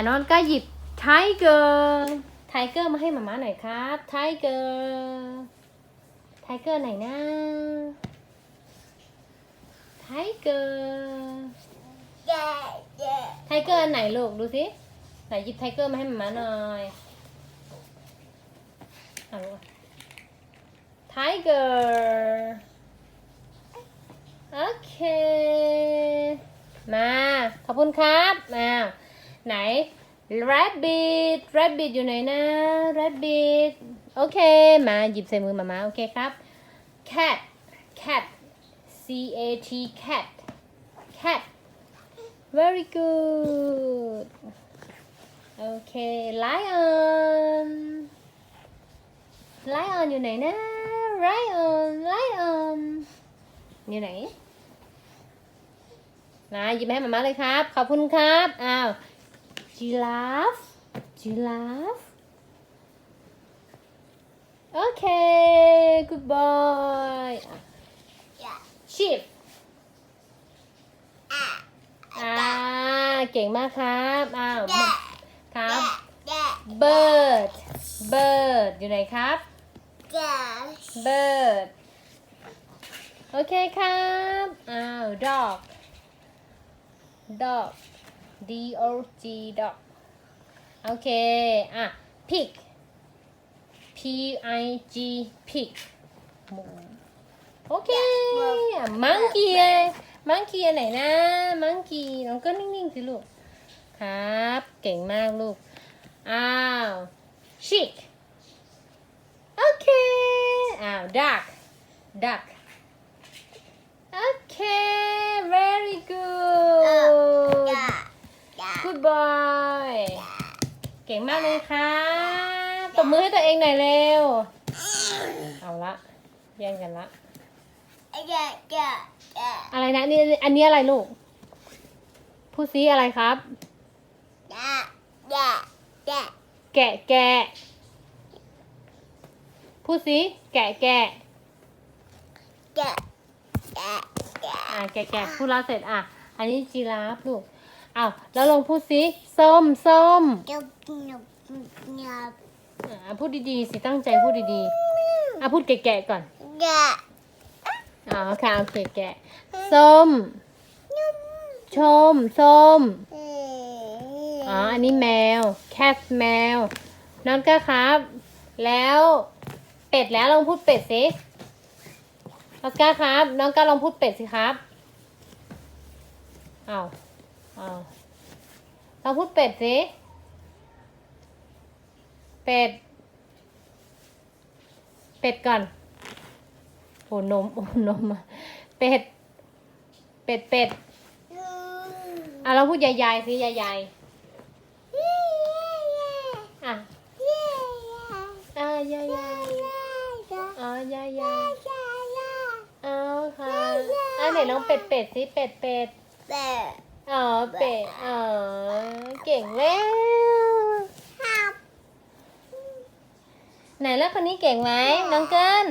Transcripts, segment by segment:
อนองก็หยิบไทเกอร์ไทเกอร์มาให้หมาม่าหน่อยครับไทเกอร์ไทเกอร์ไหนนะไทเกอร์ไทเกอร์อันไหนลูกดูสิไหนหยิบไทเกอร์มาให้หมาม่าหน่อยเอาลูกไทเกอร์โอเค มา ขอบคุณครับมา ไหน rabbit rabbit อยู่ไหนนะ rabbit โอเค มาหยิบใส่มือหมามาโอเคครับ cat cat c a t cat cat very good โอเค lion lion อยู่ไหนนะ lion lion อยู่ไหนนะหยิบมาให้หมามาเลยครับ ขอบคุณครับ อ้าว giraffe giraffe โอเค good boy อะ Yeah. sheep Ah. อ่าเก่งมากครับอ้าว Yeah. ครับ Yeah. bird bird อยู่ไหนครับ Yeah. bird โอเคครับ อ้าว dog dog d o g dog โอเค อะ pig p i g pig หมูโอเคอะ monkey อะ monkey อันไหนนะ monkey น้องก็นิ่งๆสิลูก ครับ เก่งมากลูก อ้าว chick โอเค อ้าว duck duck โอเค very good Yeah. Yeah. Good boy เก่งมากเลยครับตบมือให้ตัวเองหน่อยเร็ว เอาละแย่งกันละ Yeah. Yeah. Yeah. อะไรนะนี่อันนี้อะไรลูก พูดซิอะไรครับ Yeah. Yeah. Yeah. แกะแกะพูดซิแกะแกะ Yeah. Yeah. Yeah. อะแกะแกะพูดแล้วเสร็จอะ อันนี้จีราฟลูก อ้าวแล้วลองพูดซิส้มส้ม Yup, yup, yup. อะพูดดีๆสิตั้งใจพูดดีๆอะพูดแกะๆก่อน Yeah. อ๋อค่ะโอเคแกะส้มชมส้มอ๋ออันนี้แมว cat แมวน้องก็ครับ แล้วเป็ดแล้วลองพูดเป็ดสิออสการ์ครับ น้องก็ลองพูดเป็ดสิครับอ้าว อ้าวลองพูดเป็ดสิเป็ด เป็ดก่อนโหนมโอ้นมอะเป็ด เป็ดเป็ดอะเราพูดยายๆสิยายๆอะอะยายๆอ๋อยายๆเอาค่ะอะไหนลองเป็ดเป็ดสิเป็ดเป็ด อ๋อเป็ดอ๋อเก่งแล้วไหนแล้วคนนี้เก่งไหมน้องเกิล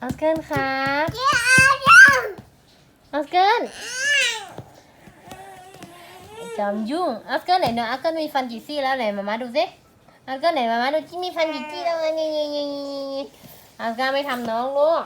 น้องเกิลครับน้องเกิลจอมยุ่งอัสเกิลไหนเนาะอัสเกิลมีฟันกี่ซี่แล้วไหนมามาดูสิอัสเกิลไหนมามาดูที่มีฟันกี่ซี่แล้วไงอัสเกิลไม่ทำน้องลูก